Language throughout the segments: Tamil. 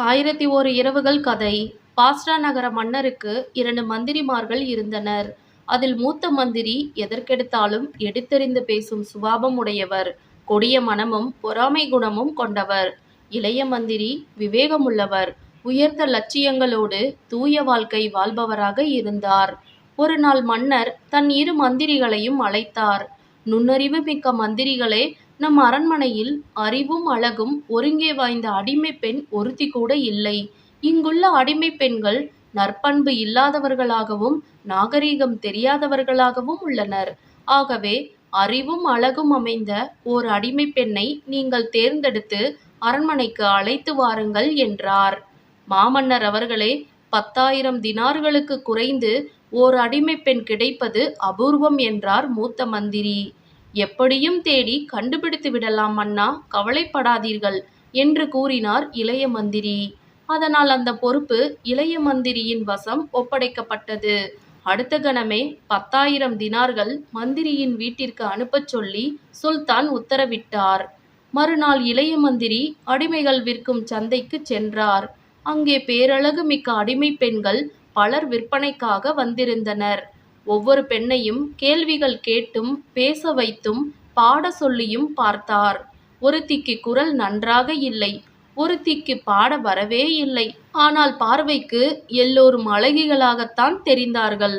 ஆயிரத்தி ஓரு இரவுகள் கதை பாஸ்ரா நகர மன்னருக்கு இரண்டு மந்திரிமார்கள் இருந்தனர். அதில் மூத்த மந்திரி எதற்கெடுத்தாலும் எடுத்தெறிந்து பேசும் சுபாவம் உடையவர். கொடிய மனமும் பொறாமை குணமும் கொண்டவர். இளைய மந்திரி விவேகமுள்ளவர். உயர்ந்த லட்சியங்களோடு தூய வாழ்க்கை வாழ்பவராக இருந்தார். ஒரு நாள் மன்னர் தன் இரு மந்திரிகளையும் அழைத்தார். நுண்ணறிவு மிக்க மந்திரிகளே நம் அரண்மனையில் அறிவும் அழகும் ஒருங்கே வாய்ந்த அடிமை பெண் ஒருத்திகூட இல்லை. இங்குள்ள அடிமை பெண்கள் நற்பண்பு இல்லாதவர்களாகவும் நாகரிகம் தெரியாதவர்களாகவும் உள்ளனர். ஆகவே அறிவும் அழகும் அமைந்த ஓர் அடிமை பெண்ணை நீங்கள் தேர்ந்தெடுத்து அரண்மனைக்கு அழைத்து வாருங்கள் என்றார். மாமன்னர் அவர்களே பத்தாயிரம் தினார்களுக்கு குறைந்து ஓர் அடிமை பெண் கிடைப்பது அபூர்வம் என்றார் மூத்த மந்திரி. எப்படியும் தேடி கண்டுபிடித்து விடலாம் அண்ணா கவலைப்படாதீர்கள் என்று கூறினார் இளைய மந்திரி. அதனால் அந்த பொறுப்பு இளைய மந்திரியின் வசம் ஒப்படைக்கப்பட்டது. அடுத்த கணமே பத்தாயிரம் தினார்கள் மந்திரியின் வீட்டிற்கு அனுப்பச் சொல்லி சுல்தான் உத்தரவிட்டார். மறுநாள் இளைய மந்திரி அடிமைகள் விற்கும் சந்தைக்குச் சென்றார். அங்கே பேரழகு மிக்க அடிமை பெண்கள் பலர் விற்பனைக்காக வந்திருந்தனர். ஒவ்வொரு பெண்ணையும் கேள்விகள் கேட்டும் பேச வைத்தும் பாட சொல்லியும் பார்த்தார். ஒருத்திக்கு குரல் நன்றாக இல்லை. ஒருத்திக்கு பாட வரவே இல்லை. ஆனால் பார்வைக்கு எல்லோரும் அழகிகளாகத்தான் தெரிந்தார்கள்.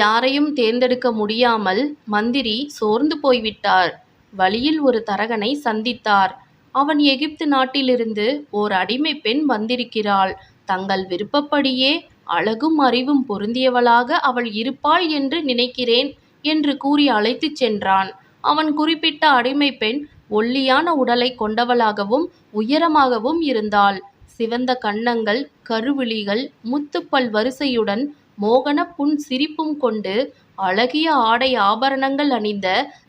யாரையும் தேர்ந்தெடுக்க முடியாமல் மந்திரி சோர்ந்து போய்விட்டார். வழியில் ஒரு தரகனை சந்தித்தார். அவன் எகிப்து நாட்டிலிருந்து ஓர் அடிமை பெண் வந்திருக்கிறாள். தங்கள் விருப்பப்படியே அழகும் அறிவும் பொருந்தியவளாக அவள் இருப்பாள் என்று நினைக்கிறேன் என்று கூறி அழைத்துச் சென்றான். அவன் குறிப்பிட்ட அடிமை பெண் ஒல்லியான உடலைக் கொண்டவளாகவும் உயரமாகவும் இருந்தாள். சிவந்த கன்னங்கள் கருவிழிகள் முத்துப்பல் வரிசையுடன் மோகனப் புன் சிரிப்பும் கொண்டு அழகிய ஆடை ஆபரணங்கள் அணிந்த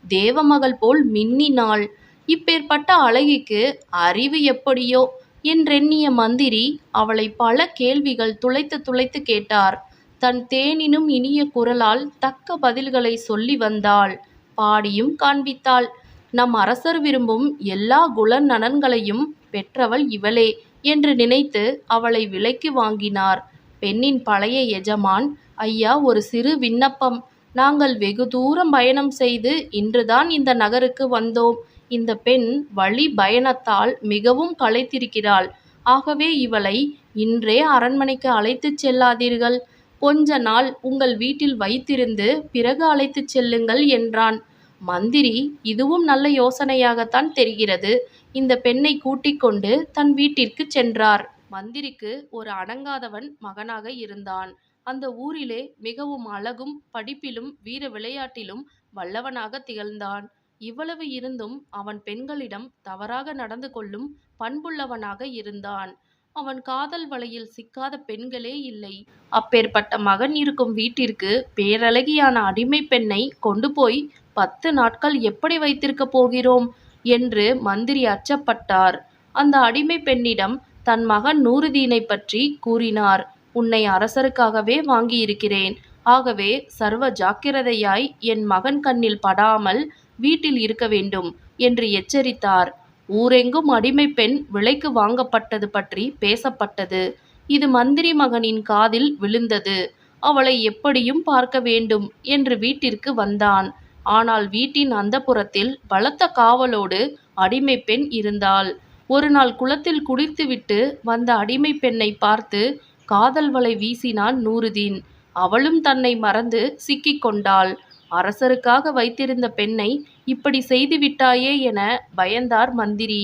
தேவமகள் போல் மின்னினாள். இப்பேற்பட்ட அழகிக்கு அறிவு எப்படியோ? என்றெண்ணிய மந்திரி அவளை பல கேள்விகள் துளைத்து துளைத்துக் கேட்டார். தன் தேனினும் இனிய குரலால் தக்க பதில்களை சொல்லி வந்தாள். பாடியும் காண்பித்தாள். நம் அரசர் விரும்பும் எல்லா குணநலன்களையும் பெற்றவள் இவளே என்று நினைத்து அவளை விலைக்கு வாங்கினார். பெண்ணின் பழைய எஜமான் ஐயா ஒரு சிறு விண்ணப்பம். நாங்கள் வெகு தூரம் பயணம் செய்து இன்றுதான் இந்த நகருக்கு வந்தோம். இந்த பெண் வழி பயணத்தால் மிகவும் களைத்திருக்கிறாள். ஆகவே இவளை இன்றே அரண்மனைக்கு அழைத்துச் செல்லாதீர்கள். கொஞ்ச நாள் உங்கள் வீட்டில் வைத்திருந்து பிறகு அழைத்துச் செல்லுங்கள் என்றான். மந்திரி இதுவும் நல்ல யோசனையாகத்தான் தெரிகிறது. இந்த பெண்ணை கூட்டிக் கொண்டு தன் வீட்டிற்குச் சென்றார். மந்திரிக்கு ஒரு அடங்காதவன் மகனாக இருந்தான். அந்த ஊரிலே மிகவும் அழகும் படிப்பிலும் வீர விளையாட்டிலும் வல்லவனாகத் திகழ்ந்தான். இவ்வளவு இருந்தும் அவன் பெண்களிடம் தவறாக நடந்து கொள்ளும் பண்புள்ளவனாக இருந்தான். அவன் காதல் வலையில் சிக்காத பெண்களே இல்லை. அப்பேற்பட்ட மகன் இருக்கும் வீட்டிற்கு பேரழகியான அடிமை பெண்ணை கொண்டு போய் பத்து நாட்கள் எப்படி வைத்திருக்கப் போகிறோம்? என்று மந்திரி அச்சப்பட்டார். அந்த அடிமை பெண்ணிடம் தன் மகன் நூறுதீனைப் பற்றி கூறினார். உன்னை அரசருக்காகவே வாங்கியிருக்கிறேன். ஆகவே சர்வ ஜாக்கிரதையாய் என் மகன் கண்ணில் படாமல் வீட்டில் இருக்க வேண்டும் என்று எச்சரித்தார். ஊரெங்கும் அடிமை பெண் விலைக்கு வாங்கப்பட்டது பற்றி பேசப்பட்டது. இது மந்திரி மகனின் காதில் விழுந்தது. அவளை எப்படியும் பார்க்க வேண்டும் என்று வீட்டிற்கு வந்தான். ஆனால் வீட்டின் அந்தப்புறத்தில் பலத்த காவலோடு அடிமை பெண் இருந்தாள். ஒருநாள் குளத்தில் குடித்துவிட்டு வந்த அடிமை பெண்ணை பார்த்து காதல் வலை வீசினான் நூறுதீன். அவளும் தன்னை மறந்து சிக்கிக் கொண்டாள். அரசருக்காக வைத்திருந்த பெண்ணை இப்படி செய்துவிட்டாயே என பயந்தார் மந்திரி.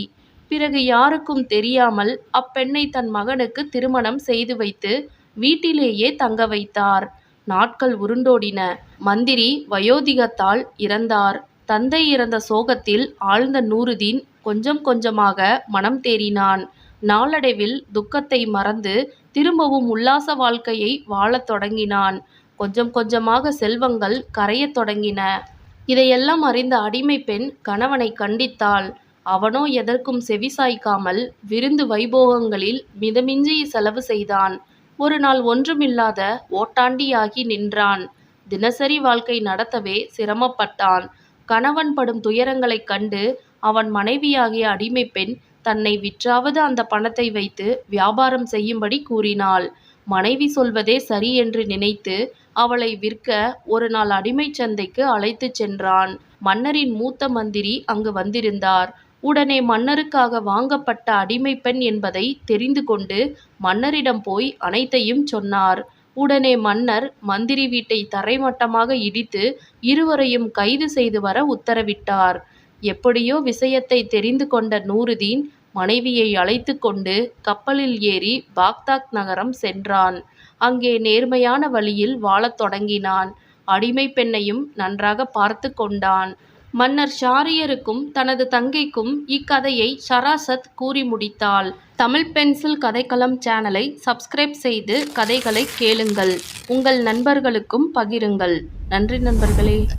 பிறகு யாருக்கும் தெரியாமல் அப்பெண்ணை தன் மகனுக்கு திருமணம் செய்து வைத்து வீட்டிலேயே தங்க வைத்தார். நாட்கள் உருண்டோடின. மந்திரி வயோதிகத்தால் இறந்தார். தந்தை இறந்த சோகத்தில் ஆழ்ந்த நூறுதீன் கொஞ்சம் கொஞ்சமாக மனம் தேறினான். நாளடைவில் துக்கத்தை மறந்து திரும்பவும் உல்லாச வாழ்க்கையை வாழத் தொடங்கினான். கொஞ்சம் கொஞ்சமாக செல்வங்கள் கரையத் தொடங்கின. இதையெல்லாம் அறிந்த அடிமை பெண் கணவனை கண்டித்தாள். அவனோ எதற்கும் செவிசாய்க்காமல் விருந்து வைபோகங்களில் மிதமிஞ்சி செலவு செய்தான். ஒரு நாள் ஒன்றுமில்லாத ஓட்டாண்டியாகி நின்றான். தினசரி வாழ்க்கை நடத்தவே சிரமப்பட்டான். கணவன் படும் துயரங்களைக் கண்டு அவன் மனைவியாகிய அடிமை பெண் தன்னை விற்றாவது அந்த பணத்தை வைத்து வியாபாரம் செய்யும்படி கூறினாள் மனைவி சொல்வதே சரி என்று நினைத்து அவளை விற்க ஒரு நாள் அடிமை சந்தைக்கு அழைத்துச் சென்றான். மன்னரின் மூத்த மந்திரி அங்கு வந்திருந்தார். உடனே மன்னருக்காக வாங்கப்பட்ட அடிமை பெண் என்பதை தெரிந்து கொண்டு மன்னரிடம் போய் அனைத்தையும் சொன்னார். உடனே மன்னர் மந்திரி வீட்டை தரைமட்டமாக இடித்து இருவரையும் கைது செய்து வர உத்தரவிட்டார். எப்படியோ விஷயத்தை தெரிந்து கொண்ட நூருதீன் மனைவியை அழைத்து கொண்டு கப்பலில் ஏறி பாக்தாக் நகரம் சென்றான். அங்கே நேர்மையான வழியில் வாழத் தொடங்கினான். அடிமை பெண்ணையும் நன்றாக பார்த்து கொண்டான். மன்னர் ஷாரியருக்கும் தனது தங்கைக்கும் இக்கதையை ஷராசத் கூறி முடித்தாள். தமிழ் பென்சில் கதைக்களம் சேனலை சப்ஸ்கிரைப் செய்து கதைகளை கேளுங்கள். உங்கள் நண்பர்களுக்கும் பகிருங்கள். நன்றி நண்பர்களே.